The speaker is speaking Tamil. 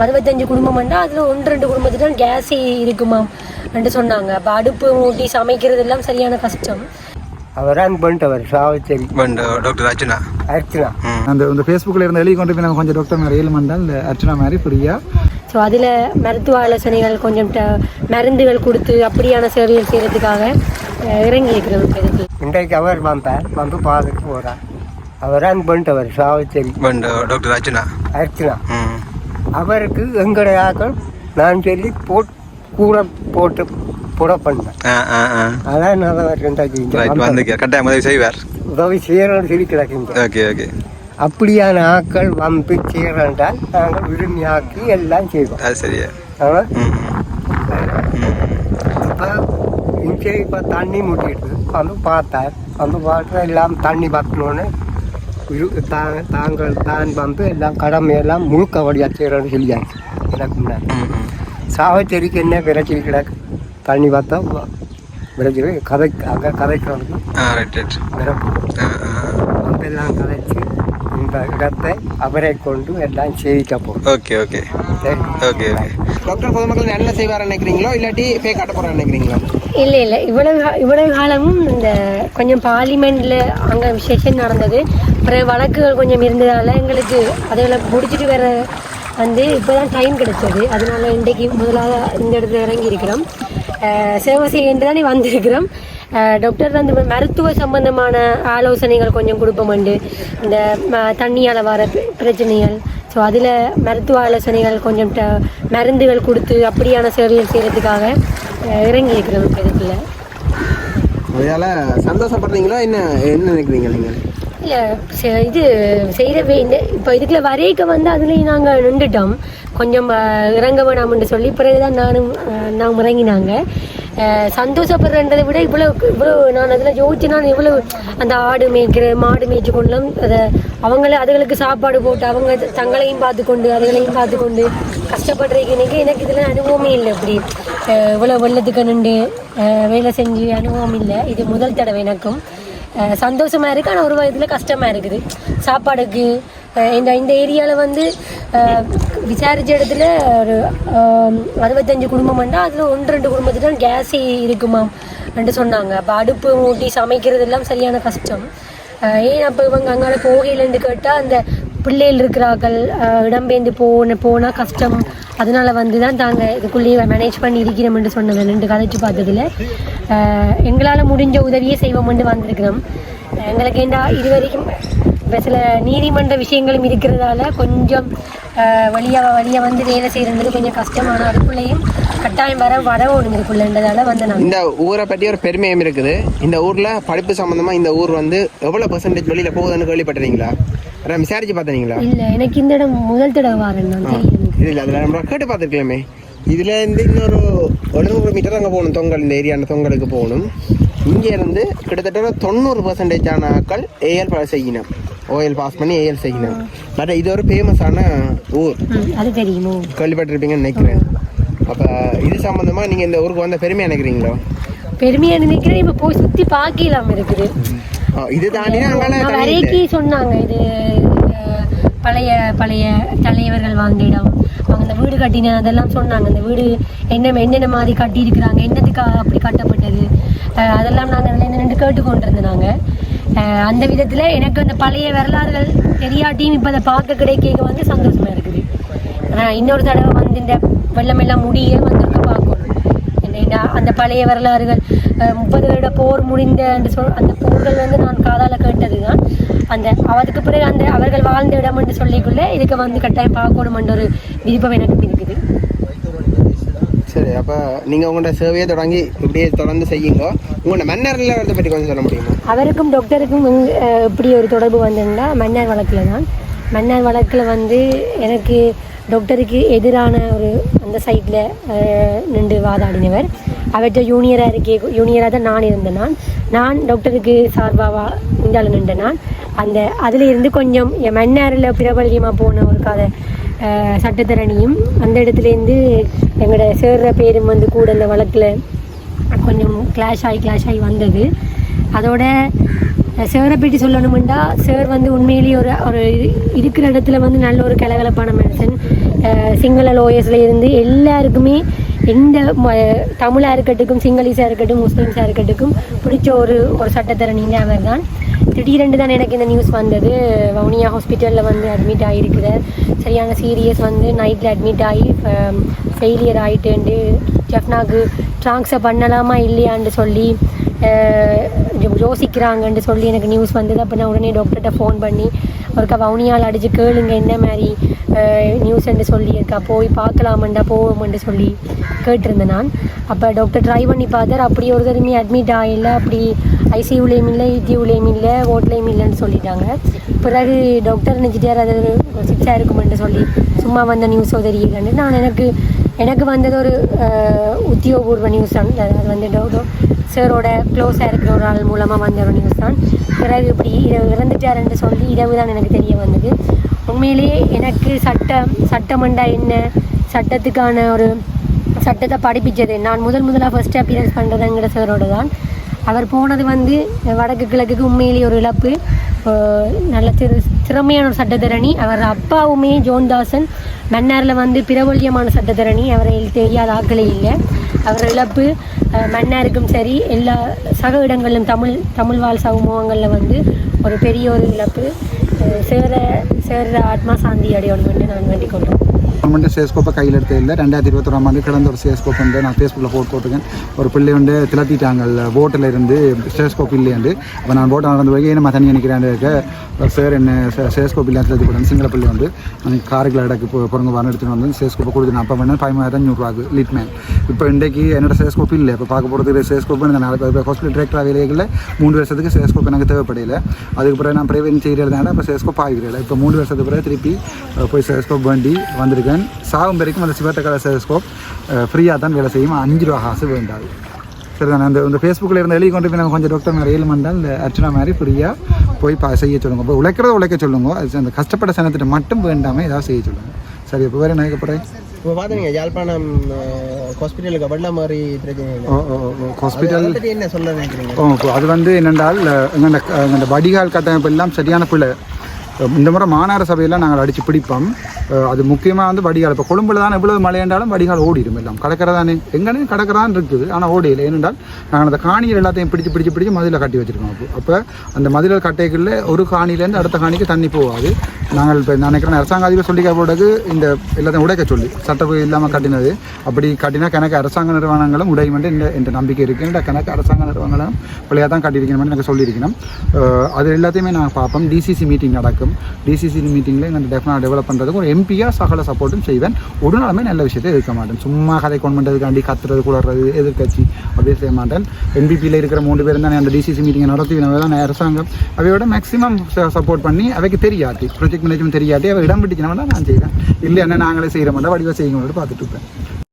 அறுபத்தஞ்சு குடும்பம்னா அதில் ஒன்று ரெண்டு குடும்பத்துக்கு தான் கேஸே இருக்குமாம் என்று சொன்னாங்க. அப்போ அடுப்பு மூட்டி சமைக்கிறது எல்லாம் சரியான கஷ்டம். அவரான் பண்ணிட்டவர் சாவச்சேரி டாக்டர் அர்ச்சனா. அர்ச்சனா. அந்த இந்த ஃபேஸ்புக்கில் இருந்த எழுதி கொண்டு போய் நாங்கள் கொஞ்சம் டாக்டர் மாதிரி ஏழு மண்டால் இந்த அர்ச்சனா மாதிரி ஃப்ரீயாக ஸோ அதில் மருத்துவ ஆலோசனைகள் கொஞ்சம் ட- மருந்துகள் கொடுத்து அப்படியான சேவைகள் செய்கிறதுக்காக இறங்கி இருக்கிறோம் இப்போ இதுக்கு. இன்றைக்கு அவர் வந்தார் வந்து பார்த்துட்டு போகிறார் அவரான் பண்ணிட்டவர் சாவச்சேரி பண்ட் டாக்டர் அர்ச்சனா. அர்ச்சனா. ம். அவருக்கு எங்களுடைய ஆக்கள் நான் சொல்லி போட் கூட போட்டு புட பண்ணேன் அதான் அவர். வந்து கட்டாயம் உதவி செய்வார். உதவி செய்யணும்னு சொல்லி கிடக்கின்றோம் ஓகே ஓகே. அப்படியான ஆட்கள் வந்து செய்யறால் நாங்கள் விரும்பி ஆக்கி எல்லாம் செய்வோம். அது சரியா. இப்போ இங்கே இப்போ தண்ணி முட்டிட்டு வந்து பார்த்தார். வந்து பார்த்து எல்லாம் தண்ணி தாங்க தாங்கள் தான் வந்து எல்லாம் கடமையெல்லாம் முழுக்க வழியாக செய்கிறோன்னு சொல்லியாச்சு எனக்கு முன்னாடி. சாவச்சேரிக்கு என்ன பிரச்சனை கிடக்கு தண்ணி பார்த்தா பிரச்சனை கதை அங்கே ஆ ஆ அதெல்லாம் கதைச்சு இந்த இடத்தை அவரை கொண்டு எல்லாம் சேவிக்க போகும் okay okay okay okay doctor பொதுமக்கள் என்ன செய்வார் நினைக்கிறீங்களோ இல்லாட்டி பே காட்ட நினைக்கிறீங்களா இல்லை இல்லை இவ்வளவு இவ்வளவு காலமும் இந்த கொஞ்சம் பார்லிமெண்ட்டில் அங்கே விசேஷம் நடந்தது பிறகு வழக்குகள் கொஞ்சம் இருந்ததால் எங்களுக்கு அதில் முடிச்சுட்டு வர வந்து இப்போ தான் டைம் கிடைச்சது அதனால இன்றைக்கு முதலாக இந்த இடத்துல இறங்கி இருக்கிறோம் சேவை செய்கின்ற தானே வந்திருக்கிறோம் டாக்டர் வந்து மருத்துவ சம்பந்தமான ஆலோசனைகள் கொஞ்சம் கொடுப்போம்ண்டு இந்த ம- தண்ணியால் வர பிர- பிரச்சனைகள். ஸோ அதில் மருத்துவ ஆலோசனைகள் கொஞ்சம் ட- மருந்துகள் கொடுத்து அப்படியான சேவைகள் செய்கிறதுக்காக இறங்கி இருக்கிறோம் இப்போ இதுக்குள்ள. அதனால சந்தோஷப்படுறீங்களோ? என்ன என்ன நினைக்கிறீங்க நீங்கள் இல்லை இது செய்கிற இந்த இப்போ இதுக்குள்ள வரைக்க வந்து அதுலேயும் நாங்கள் நின்றுட்டோம். கொஞ்சம் இறங்க வேணாம்னு சொல்லி பிறகுதான் நானும் நாம் இறங்கினாங்க. சந்தோஷப்படுறன்றதை விட இவ்வளோ இவ்வளோ நான் அதில் யோசிச்சு நான் இவ்வளோ அந்த ஆடு மேய்க்கிற மாடு மேய்ச்சி கொண்டுலாம் அதை அவங்கள அதுகளுக்கு சாப்பாடு போட்டு அவங்க தங்களையும் பார்த்துக்கொண்டு அதுகளையும் பார்த்துக்கொண்டு கஷ்டப்படுறதுக்கு இன்றைக்கி எனக்கு இதில் அனுபவமே இல்லை இப்படி இவ்வளோ வெள்ளத்துக்கு நின்று வேலை செஞ்சு அனுபவம் இல்லை. இது முதல் தடவை எனக்கும். சந்தோஷமாக இருக்குது ஆனால் ஒரு வயதில் கஷ்டமாக இருக்குது. சாப்பாடுக்கு இந்த இந்த ஏரியாவில் வந்து விசாரிச்ச இடத்துல ஒரு அறுபத்தஞ்சு குடும்பம்னா அதில் ஒன்று ரெண்டு குடும்பத்துக்கு தான் கேஸே இருக்குமாம் என்று சொன்னாங்க. அப்போ அடுப்பு மூட்டி சமைக்கிறது எல்லாம் சரியான கஷ்டம். ஏன் அப்போ இவங்க அங்கால போகையிலேருந்து கேட்டால் அந்த பிள்ளைகள் இருக்கிறார்கள் இடம்பெயர்ந்து போன போனால் கஷ்டம். அதனால வந்து தான் தாங்கள் இதுக்குள்ளேயே மேனேஜ் பண்ணி இருக்கிறோம்னு சொன்னது ரெண்டு கதைச்சு பார்த்ததுல எங்களால் முடிஞ்ச உதவியே செய்வோம்னு வந்திருக்கிறோம். எங்களுக்கு ஏண்டா இது வரைக்கும் இப்போ சில நீதிமன்ற விஷயங்களும் இருக்கிறதால கொஞ்சம் வழியாக வழியாக வந்து வேலை செய்கிறது கொஞ்சம் கஷ்டமான அதுக்குள்ளேயும் கட்டாயம் வர வரவும் இதுக்குள்ளன்றதால வந்து நான் இந்த ஊரை பற்றி ஒரு பெருமையும் இருக்குது. இந்த ஊர்ல படிப்பு சம்பந்தமா இந்த ஊர் வந்து எவ்வளவு பெர்சன்டேஜ் வெளியில போகுதுன்னு கேள்விப்பட்டிருக்கீங்களா? அதான் விசாரிச்சு பார்த்தீங்களா இல்லை எனக்கு இந்த இடம் முதல் தடவை வரேன் இல்ல அதுல நம்ம கேட்டு பார்த்துருக்கலாமே. இதுல இருந்து இன்னொரு எழுநூறு மீட்டர் அங்கே போகணும் தொங்கல் இந்த ஏரியான தொங்கலுக்கு போகணும். இங்க இருந்து கிட்டத்தட்ட தொண்ணூறு பர்சன்டேஜ் ஆன ஆட்கள் ஏஎல் பாஸ் செய்யணும். ஓஎல் பாஸ் பண்ணி ஏஎல் செய்யணும். பட் இது ஒரு ஃபேமஸான ஊர். அது தெரியுமோ? கேள்விப்பட்டிருப்பீங்கன்னு நினைக்கிறேன். அப்ப இது சம்பந்தமா நீங்க இந்த ஊருக்கு வந்த பெருமையா நினைக்கிறீங்களோ? பெருமையா நினைக்கிறேன். இப்போ போய் சுற்றி பார்க்கலாம் இருக்குது. இது தாண்டி தண்ணி இல்லை. வரைக்கும் சொன்னாங்க இது பழைய பழைய தலைவர்கள் வாழ்ந்த இடம். அவங்க இந்த வீடு கட்டின அதெல்லாம் சொன்னாங்க. இந்த வீடு என்ன என்னென்ன மாதிரி கட்டி இருக்கிறாங்க என்னத்துக்காக அப்படி கட்டப்பட்டது? அதெல்லாம் நாங்கள் அதில் நின்று கேட்டுக்கொண்டிருந்தாங்க அஹ், அந்த விதத்தில் எனக்கு அந்த பழைய வரலாறுகள் தெரியாட்டியும் இப்போ அதை பார்க்க கிடைக்க வந்து சந்தோஷமா இருக்குது. ஆனால் இன்னொரு தடவை வந்து இந்த வெள்ளம் எல்லாம் முடிய வந்திருக்க பார்க்கணும். என்னடா அந்த பழைய வரலாறுகள் முப்பது வருட போர் முடிந்த என்று சொல் அந்த போர்கள் வந்து நான் காதால் கேட்டது தான் அந்த அவருக்கு பிறகு அந்த அவர்கள் வாழ்ந்த இடம் என்று சொல்லிக்குள்ளே இதுக்கு வந்து கட்டாயம் பார்க்கணும் என்ற ஒரு விருப்பம் எனக்கு சரி அப்போ நீங்கள் உங்களோட சேவையை தொடங்கி இப்படியே தொடர்ந்து செய்யுங்க. உங்களோட மன்னர்ல வந்து பற்றி கொஞ்சம் சொல்ல முடியுமா? அவருக்கும் டாக்டருக்கும் இப்படி ஒரு தொடர்பு வந்ததுன்னா மன்னர் வழக்கில் தான். மன்னர் வழக்கில் வந்து எனக்கு டாக்டருக்கு எதிரான ஒரு அந்த சைட்டில் நின்று வாதாடினவர். அவற்றை யூனியராக இருக்கே யூனியராக தான் நான் இருந்தேன் நான். நான் டாக்டருக்கு சார்பாவா இந்த நின்ற நான். அந்த அதில் இருந்து கொஞ்சம் என் மன்னாரில் பிரபல்யமாக போன ஒரு கதை. சட்டத்தரணியும் அந்த இடத்துலேருந்து எங்களோட சேர்ற பேரும் வந்து கூட இந்த வழக்கில் கொஞ்சம் கிளாஷ் ஆகி கிளாஷ் ஆகி வந்தது. அதோட சேரை பற்றி சொல்லணுமெண்டா சார் வந்து உண்மையிலேயே ஒரு ஒரு இருக்கிற இடத்துல வந்து நல்ல ஒரு கலகலப்பான மனுஷன். சிங்கள லோயர்ஸில் இருந்து எல்லாருக்குமே எந்த தமிழாக இருக்கட்டும் சிங்களீஸாக இருக்கட்டும் முஸ்லீம்ஸாக இருக்கட்டும் பிடிச்ச ஒரு ஒரு சட்டத்தரணிங்க அவர் தான் திடீரென்று தான் எனக்கு இந்த நியூஸ் வந்தது. வவுனியா ஹாஸ்பிட்டலில் வந்து அட்மிட் ஆகிருக்கிறார் சரியான சீரியஸ் வந்து நைட்டில் அட்மிட் ஆகி ஃபெயிலியர் ஆகிட்டுண்டு ஜெஃப்னாக்கு ட்ராங்ஸை பண்ணலாமா இல்லையான்னு சொல்லி யோசிக்கிறாங்கன்னு சொல்லி எனக்கு நியூஸ் வந்தது. அப்போ நான் உடனே டாக்டர்கிட்ட ஃபோன் பண்ணி ஒருக்கா வவுனியால் அடித்து கேளுங்க என்ன மாதிரி நியூஸ்ன்னு சொல்லியிருக்கா போய் பார்க்கலாமண்டா போவோம்ண்டு சொல்லி கேட்டிருந்தேன் நான். அப்போ டாக்டர் ட்ரை பண்ணி பார்த்தார். அப்படி ஒரு தடவை அட்மிட் ஆகல. அப்படி ஐசியூலேயும் இல்லை இடியூலேயும் இல்லை ஓட்லேயும் இல்லைன்னு சொல்லிட்டாங்க. பிறகு டாக்டர் நினச்சிட்டார் அது சிக்ஸாக இருக்குமென்று சொல்லி சும்மா வந்த நியூஸ் தெரியலன்னு. நான் எனக்கு எனக்கு வந்தது ஒரு உத்தியோகபூர்வ நியூஸ் தான் அது வந்து டாக்டர் சாரோட க்ளோஸாக இருக்கிற ஒரு ஆள் மூலமாக வந்த ஒரு நியூஸ் தான் பிறகு இப்படி இர- இறந்துட்டாருன்னு சொல்லி இரவு தான் எனக்கு தெரிய வந்தது. உண்மையிலேயே எனக்கு சட்டம் சட்டமண்டா என்ன? சட்டத்துக்கான ஒரு சட்டத்தை படிப்பிச்சது. நான் முதல் முதலாக ஃபர்ஸ்ட் அப்பியரன்ஸ் பண்ணுறதுங்கிற சாரோட தான். அவர் போனது வந்து வடக்கு கிழக்குக்கு உண்மையிலேயே ஒரு இழப்பு. நல்ல திரு திறமையான சட்டத்தரணி. அவர் அப்பாவுமே ஜோன்தாசன். மன்னாரில் வந்து பிரபல்யமான சட்டத்தரணி. அவரை தெரியாத ஆக்களே இல்லை. அவர் இழப்பு மன்னாருக்கும் சரி எல்லா சக இடங்களிலும் தமிழ் தமிழ் வாழ் சமூகங்களில் வந்து ஒரு பெரிய ஒரு இழப்பு. சேர சேர ஆத்மா சாந்தி அடையணும் என்று நான் வேண்டிக் கொள்கிறேன். கவர்மெண்ட் சேஸ்கோப்பை கையில் எடுத்து இல்லை. ரெண்டாயிரத்தி இருபத்தொராம் ஆண்டு கடந்த ஒரு ஸ்டேஸ்கோப் வந்து நான் ஃபேஸ்புக்கில் போட்டு போட்டிருக்கேன். ஒரு பிள்ளை வந்து திளத்திட்டாங்க போட்டில் இருந்து ஸ்டேஸ்கோப் இல்லையாண்டு. அப்போ நான் போட்டை நடந்து போய் என்ன தண்ணி நினைக்கிறேன் இருக்க சார் என்ன ஸ்டேஸ்கோப் இல்லை திளத்தி போட்டேன் சிங்கள பிள்ளை வந்து நான் காரைக்குள்ள இடக்கு போ வரணும் எடுத்துகிட்டு வந்து ஸ்டேஸ்கோப்பை கொடுத்து நான் அப்போ பண்ண பதிமூவாயிரம் அஞ்சூறுவாக்கு லிட்மேன் இப்போ இன்றைக்கு என்னோட ஸ்டேஸ்கோப் இல்லை. இப்போ பார்க்க போகிறதுக்கு சேஸ்கோப் நான் நாலு ஹாஸ்பிட்டல் டிரெக்டராக வேலைகளில் மூணு வருஷத்துக்கு ஸ்டேஸ்கோப் எனக்கு தேவைப்படையில. அதுக்கு பிறகு நான் பிரைவேட் செய்கிறதுனால இப்போ ஸ்டேஸ்கோப் ஆகிக்கிறேன் இப்போ மூணு வருஷத்துக்கு பிறகு திருப்பி போய் ஸ்டேஸ்கோப் வேண்டி வந்திருக்கேன். சாகும் வரைக்கும் அந்த சிவத்த கலர் சேஸ்கோப் ஃப்ரீயாக தான் வேலை செய்யும். அஞ்சு ரூபா காசு வேண்டாது சரிதானே? அந்த இந்த ஃபேஸ்புக்கில் இருந்த எழுதி கொண்டு போய் நம்ம கொஞ்சம் டாக்டர் மாதிரி ஏழு மண்டால் இந்த அர்ச்சனா மாதிரி ஃப்ரீயாக போய் பா செய்ய சொல்லுங்க. இப்போ உழைக்கிறத உழைக்க சொல்லுங்க. அது அந்த கஷ்டப்பட்ட சனத்திட்ட மட்டும் வேண்டாமல் ஏதாவது செய்ய சொல்லுங்க. சரி இப்போ வேறு நினைக்கப்படுறேன் இப்போ பார்த்தீங்க யாழ்ப்பாணம் ஹாஸ்பிட்டலுக்கு வெள்ள மாதிரி ஹாஸ்பிட்டல் என்ன சொல்ல நினைக்கிறீங்க அது வந்து என்னென்றால் எங்கள்ட எங்கள்ட வடிகால் கட்டமைப்பு எல்லாம் சரியான பிள்ளை. இந்த முறை மாநகர சபையெல்லாம் நாங்கள் அடித்து பிடிப்போம். அது முக்கியமாக வந்து வடிகால். இப்போ கொழும்புல தான் எவ்வளவு மழையாண்டாலும் வடிகால் ஓடிடும் எல்லாம். கடற்கரதானே எங்கேனே கடற்கரான் இருக்குது. ஆனால் ஓடியில். ஏனென்றால் நாங்கள் அந்த காணிகள் எல்லாத்தையும் பிடிச்சு பிடிச்சு பிடிச்சு மதிலில் கட்டி வச்சுருக்கோம் அப்போ. அப்போ அந்த மதிலில் கட்டைகளில் ஒரு காணிலேருந்து அடுத்த காணிக்கு தண்ணி போகாது. நாங்கள் இப்போ நான் நினைக்கிறேன் அரசாங்க அதிபர் சொல்லிக்க போடுறது இந்த எல்லாத்தையும் உடைக்க சொல்லி சட்டப்படி இல்லாமல் கட்டினது. அப்படி கட்டினா கணக்கு அரசாங்க நிறுவனங்களும் உடையும் என்று இந்த இந்த நம்பிக்கை இருக்குது இந்த கணக்கு அரசாங்க நிறுவனங்களும் பிள்ளையாக தான் கட்டியிருக்கணும்னு எனக்கு சொல்லியிருக்கணும் அது எல்லாத்தையுமே நாங்கள் பார்ப்போம். டிசிசி மீட்டிங் நடக்கும். டிசிசி மீட்டிங்கில் எங்கள் டெஃபினாக டெவலப் பண்ணுறதுக்கு ஒரு எம்பியாக சகல சப்போர்ட்டும் செய்வேன். ஒரு நல்ல விஷயத்தை எதிர்க்க மாட்டேன். சும்மா கதை கொண்டு பண்ணுறதுக்காண்டி கத்துறது குளறது எதிர்க்கட்சி அப்படியே செய்ய மாட்டேன். என்பிபியில் இருக்கிற மூணு பேரும் தான் அந்த டிசிசி மீட்டிங்கை நடத்தினவை தான் அரசாங்கம். அவையோட மேக்ஸிமம் சப்போர்ட் பண்ணி அவைக்கு தெரியாட்டி ப்ராஜெக்ட் மேனேஜ்மெண்ட் தெரியாட்டி அவை இடம் பிடிக்கணும்னா நான் செய்வேன். இல்லை என்ன நாங்களே செய்கிற மாட்டேன் வடிவாக செய்யுங்க பார்த்துட்டு இருப்பேன்.